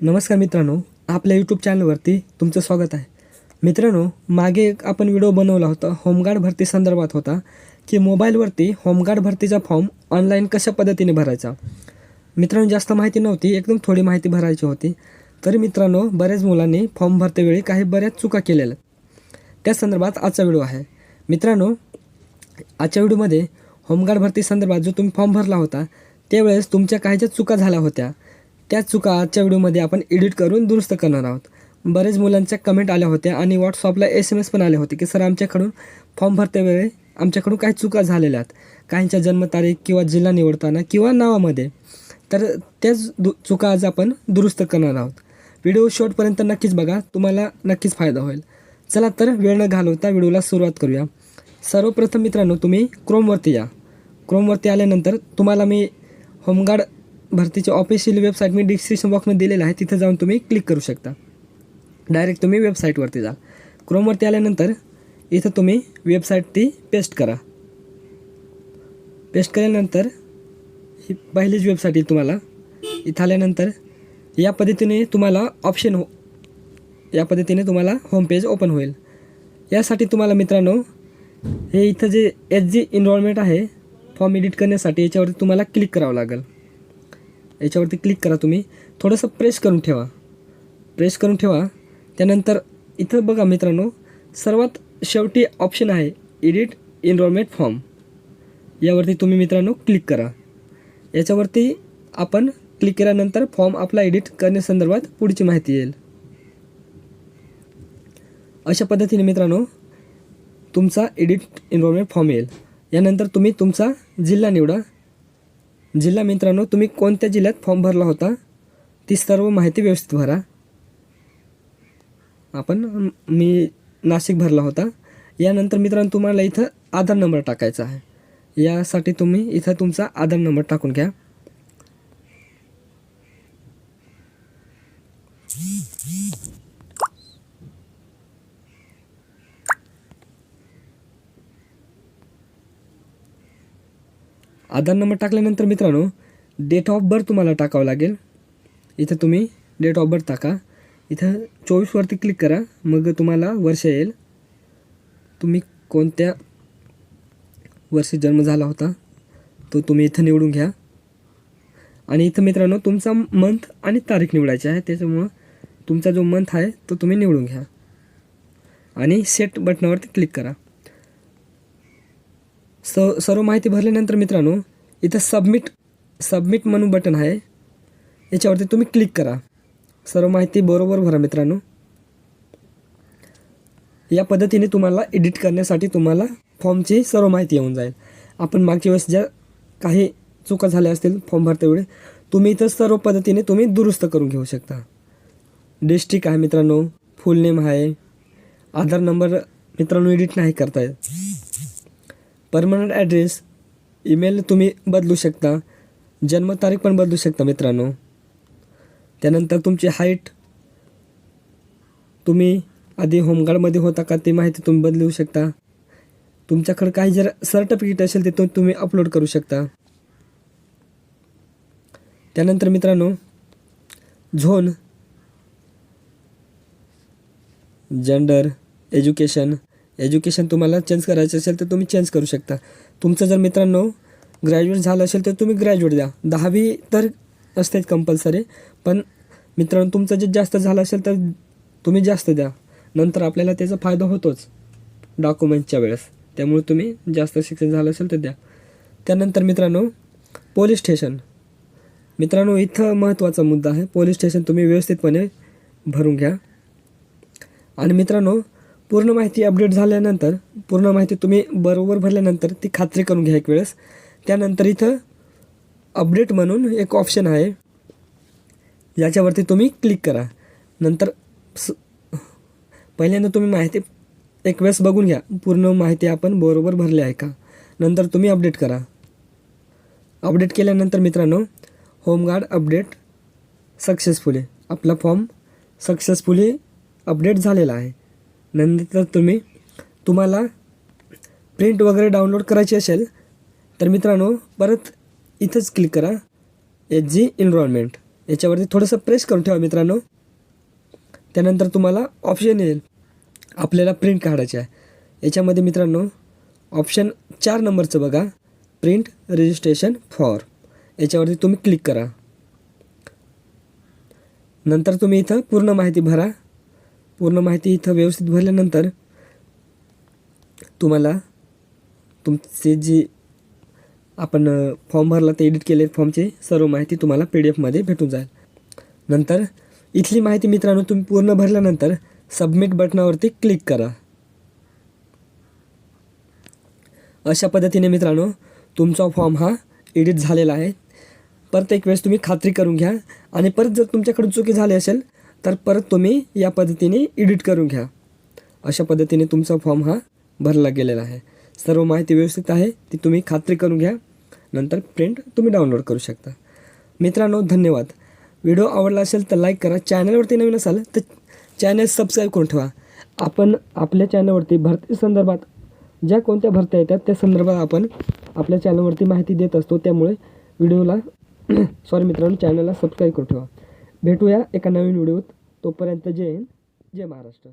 नमस्कार मित्रांनो आपल्या यूट्यूब चॅनलवरती तुमचं स्वागत आहे. मित्रांनो मागे एक आपण व्हिडिओ बनवला होता होमगार्ड भरती संदर्भात होता की मोबाईलवरती होमगार्ड भरतीचा फॉर्म ऑनलाईन कशा पद्धतीने भरायचा? मित्रांनो जास्त माहिती नव्हती एकदम थोडी माहिती भरायची होती. तरी मित्रांनो बऱ्याच मुलांनी फॉर्म भरतेवेळी काही बऱ्याच चुका केलेल्या. त्या संदर्भात आजचा व्हिडिओ आहे. मित्रांनो आजच्या व्हिडिओमध्ये होमगार्ड भरती संदर्भात जो तुम्ही फॉर्म भरला होता त्यावेळेस तुमच्या काही ज्या चुका झाल्या होत्या त्या चुका आजच्या व्हिडिओमध्ये आपण एडिट करून दुरुस्त करणार आहोत. बरेच मुलांच्या कमेंट आल्या होत्या आणि व्हॉट्सअपला एस एम एस पण आले होते की सर आमच्याकडून फॉर्म भरतेवेळी आमच्याकडून काही चुका झालेल्या आहेत. काहींच्या जन्मतारीख किंवा जिल्हा निवडताना किंवा नावामध्ये. तर त्याच दु चुका आज आपण दुरुस्त करणार आहोत. व्हिडिओ शॉर्टपर्यंत नक्कीच बघा. तुम्हाला नक्कीच फायदा होईल. चला तर वेळ न घालवता व्हिडिओला सुरुवात करूया. सर्वप्रथम मित्रांनो तुम्ही क्रोमवरती या. क्रोमवरती आल्यानंतर तुम्हाला मी होमगार्ड भरतीची ऑफिशियल वेबसाईट मी डिस्क्रिप्शन बॉक्समध्ये दिलेलं आहे. तिथं जाऊन तुम्ही क्लिक करू शकता. डायरेक्ट तुम्ही वेबसाईटवरती जा. क्रोमवरती आल्यानंतर इथं तुम्ही वेबसाईट ती पेस्ट करा. पेस्ट केल्यानंतर ही पहिलीच वेबसाईट येईल तुम्हाला. इथं आल्यानंतर या पद्धतीने तुम्हाला ऑप्शन हो या पद्धतीने तुम्हाला होम पेज ओपन होईल. यासाठी तुम्हाला मित्रांनो हे इथं जे एच जी इन्व्हॉल्वमेंट आहे फॉर्म एडिट करण्यासाठी याच्यावरती तुम्हाला क्लिक करावं लागेल. याच्यावरती क्लिक करा तुम्ही. थोडंसं प्रेस करून ठेवा. प्रेस करून ठेवा. त्यानंतर इथं बघा मित्रांनो सर्वात शेवटी ऑप्शन आहे एडिट इनरोलमेंट फॉर्म यावरती तुम्ही मित्रांनो क्लिक करा. याच्यावरती आपण क्लिक केल्यानंतर फॉर्म आपला एडिट करण्यासंदर्भात पुढची माहिती येईल. अशा पद्धतीने मित्रांनो तुमचा एडिट इनरोलमेंट फॉर्म येईल. यानंतर तुम्ही तुमचा जिल्हा निवडा. जिल्हा मित्रांनो तुम्ही कोणत्या जिल्ह्यात फॉर्म भरला होता? ती सर्व माहिती व्यवस्थित भरा. आपण मी नाशिक भरला होता. यानंतर मित्रांनो तुम्हाला इथं आधार नंबर टाकायचा आहे. यासाठी तुम्ही इथं तुमचा आधार नंबर टाकून घ्या. आधार नंबर टाकल्यानंतर मित्रांनो डेट ऑफ बर्थ तुम्हाला टाकावं लागेल. इथं तुम्ही डेट ऑफ बर्थ टाका. इथं चोवीसवरती क्लिक करा. मग तुम्हाला वर्ष येईल. तुम्ही कोणत्या वर्षी जन्म झाला होता तो तुम्ही इथं निवडून घ्या. आणि इथं मित्रांनो तुमचा मंथ आणि तारीख निवडायची आहे. त्याच्यामुळं तुमचा जो मंथ आहे तो तुम्ही निवडून घ्या. आणि सेट बटनावरती क्लिक करा. स सर्व माहिती भरल्यानंतर मित्रांनो इथं सबमिट सबमिट म्हणून बटन आहे. याच्यावरती तुम्ही क्लिक करा. सर्व माहिती बरोबर भरा मित्रांनो. या पद्धतीने तुम्हाला एडिट करण्यासाठी तुम्हाला फॉर्मची सर्व माहिती येऊन जाईल. आपण मागच्या वेळेस ज्या काही चुका झाल्या असतील फॉर्म भरतेवेळी तुम्ही इथं सर्व पद्धतीने तुम्ही दुरुस्त करून घेऊ शकता. डिस्ट्रिक्ट आहे मित्रांनो फुल नेम आहे. आधार नंबर मित्रांनो एडिट नाही करता येत. परमनंट ॲड्रेस ईमेल तुम्ही बदलू शकता. जन्मतारीख पण बदलू शकता मित्रांनो. त्यानंतर तुमची हाईट तुम्ही आधी होमगार्डमध्ये होता का ती माहिती तुम्ही बदलू शकता. तुमच्याकडे काही जर सर्टिफिकेट असेल ते तुम्ही अपलोड करू शकता. त्यानंतर मित्रांनो झोन जेंडर एज्युकेशन एज्युकेशन तुम्हाला चेंज करायचं असेल तर तुम्ही चेंज करू शकता. तुमचं जर मित्रांनो ग्रॅज्युएट झालं असेल तर तुम्ही ग्रॅज्युएट द्या. दहावी तर असतेच कंपल्सरी पण मित्रांनो तुमचं जे जास्त झालं असेल तर तुम्ही जास्त द्या. नंतर आपल्याला त्याचा फायदा होतोच. डॉक्युमेंटच्या वेळेस. त्यामुळे तुम्ही जास्त शिक्षण झालं असेल तर द्या. त्यानंतर मित्रांनो पोलीस स्टेशन मित्रांनो इथं महत्त्वाचा मुद्दा आहे. पोलीस स्टेशन तुम्ही व्यवस्थितपणे भरून घ्या. आणि मित्रांनो पूर्ण माहिती अपडेट झाल्यानंतर पूर्ण माहिती तुम्ही बरोबर भरल्यानंतर ती खात्री करून घ्या एक वेळेस. त्यानंतर इथं अपडेट म्हणून एक ऑप्शन आहे. याच्यावरती तुम्ही क्लिक करा. नंतर स पहिल्यांदा तुम्ही माहिती एक वेळेस बघून घ्या. पूर्ण माहिती आपण बरोबर भरली आहे का? नंतर तुम्ही अपडेट करा. अपडेट केल्यानंतर मित्रांनो होमगार्ड अपडेट सक्सेसफुली. आपला फॉर्म सक्सेसफुली अपडेट झालेला आहे. नंतर तुम्ही? तुम्हाला प्रिंट वगैरे डाउनलोड करायची असेल तर मित्रांनो परत इथंच क्लिक करा. एच जी इनरोलमेंट याच्यावरती थोडंसं प्रेस करून ठेवा मित्रांनो. त्यानंतर तुम्हाला ऑप्शन येईल. आपल्याला प्रिंट काढायची आहे. याच्यामध्ये मित्रांनो ऑप्शन चार नंबरचं बघा. प्रिंट रजिस्ट्रेशन फॉर याच्यावरती तुम्ही क्लिक करा. नंतर तुम्ही इथं पूर्ण माहिती भरा. पूर्ण माहिती इथं व्यवस्थित भरल्यानंतर तुम्हाला तुमचे जे आपण फॉर्म भरला ते एडिट केले फॉर्मची सर्व माहिती तुम्हाला पी डी एफमध्ये भेटून जाईल. नंतर इथली माहिती मित्रांनो तुम्ही पूर्ण भरल्यानंतर सबमिट बटनावरती क्लिक करा. अशा पद्धतीने मित्रांनो तुमचा फॉर्म हा एडिट झालेला आहे. परत एक वेळेस तुम्ही खात्री करून घ्या. आणि परत जर तुमच्याकडून चुकी झाली असेल तर परत तुम्ही या पद्धतीने एडिट करून घ्या. अशा पद्धतीने तुमचा फॉर्म हा भरला गेलेला आहे. सर्व माहिती व्यवस्थित आहे ती तुम्ही खात्री करून घ्या. नंतर प्रिंट तुम्ही डाउनलोड करू शकता. मित्रांनो धन्यवाद. व्हिडिओ आवडला असेल तर लाईक करा. चॅनलवरती नवीन असाल तर चॅनल सबस्क्राईब करून ठेवा. आपण आपल्या चॅनलवरती भरती संदर्भात ज्या कोणत्या भरत्या येतात त्या संदर्भात आपण आपल्या चॅनलवरती माहिती देत असतो. त्यामुळे व्हिडिओला सॉरी मित्रांनो चॅनलला सबस्क्राईब करून ठेवा. भेटूया एका नवीन व्हिडिओत. तोपर्यंत जय हिंद जय महाराष्ट्र.